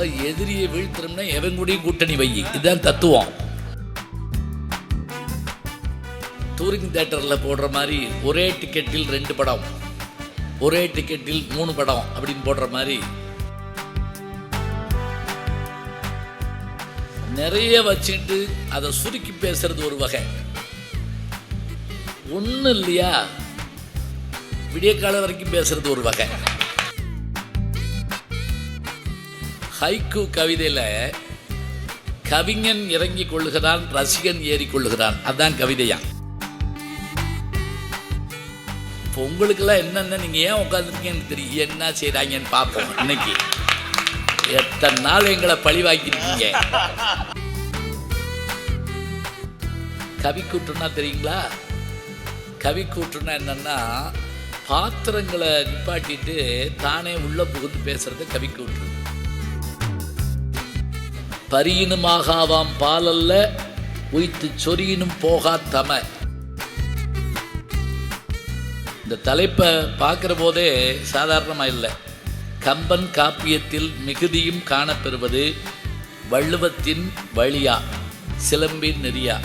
அதாவது எதிரியை வீழ்த்தணும்னா எவன் கூடயும் கூட்டணி வை. இதுதான் தத்துவம். டூரிங் தேட்டரில் போடுற மாதிரி ஒரே டிக்கெட்டில் ரெண்டு படம் ஒரே டிக்கெட்டில் மூணு படம் அப்படின்னு போடுற மாதிரி நிறைய வச்சுட்டு அதை சுருக்கி பேசுறது ஒரு வகை. ஒன்றும் இல்லையா? விடிய காலம் வரைக்கும் பேசுறது ஒரு வகை. ஹைக்கு கவிதையில் கவிஞன் இறங்கிக் கொள்ளுகிறான் ரசிகன் ஏறி கொள்ளுகிறான். அதுதான் கவிதையா. இப்போ உங்களுக்கெல்லாம் என்னென்ன நீங்கள் ஏன் உட்காந்துருக்கீங்கன்னு தெரியும். என்ன செய்கிறாங்கன்னு பார்ப்போம் இன்னைக்கு. எத்தனை நாள் எங்களை பழிவாக்கியிருக்கீங்க கவி கூட்டுனா தெரியுங்களா? கவி கூட்டுனா என்னன்னா பாத்திரங்களை நிப்பாட்டிட்டு தானே உள்ள புகுந்து பேசுறது கவி கூற்று பரியினுமாகாவாம் பாலல்ல உய்த்து சொரியினும் போகாத்தம தம. இந்த தலைப்பை பார்க்குற போதே சாதாரணமாக இல்லை. கம்பன் காப்பியத்தில் மிகுதியும் காணப்பெறுவது வள்ளுவத்தின் வழியா சிலம்பின் நெறியா.